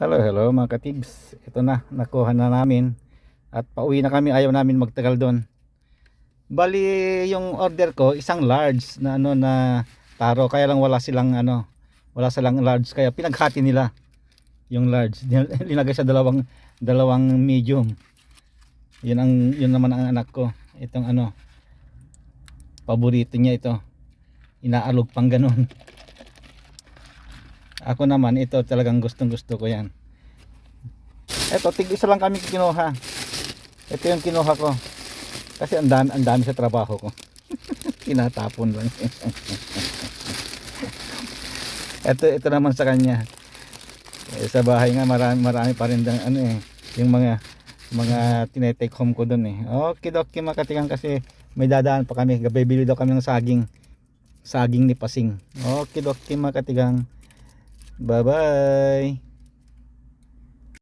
Hello, hello mga katibs. Ito na, nakuha na namin. At pauwi na kami, ayaw namin magtagal doon. Bali, yung order ko, isang large na ano na taro. Kaya lang wala silang ano, wala silang large. Kaya pinaghati nila yung large. Linagay sa dalawang, dalawang medium. Yun, ang, yun naman ang anak ko. Itong ano, paborito niya ito. Inaalog pang ganun. Ako naman, ito talagang gustong gusto ko yan. Ito, tig isa lang kami kinuha. Ito yung kinuha ko. Kasi ang dami, ang dami sa trabaho ko. Tinatapon lang. ito, ito naman sa kanya. Eh, sa bahay nga marami, marami pa rin dang, ano eh, yung mga mga tinetake home ko doon eh. Okay, okay makatigang kasi may dadaan pa kami. Gabi bili daw kami ng saging. Saging ni Pasing. Okay, okay Bye bye.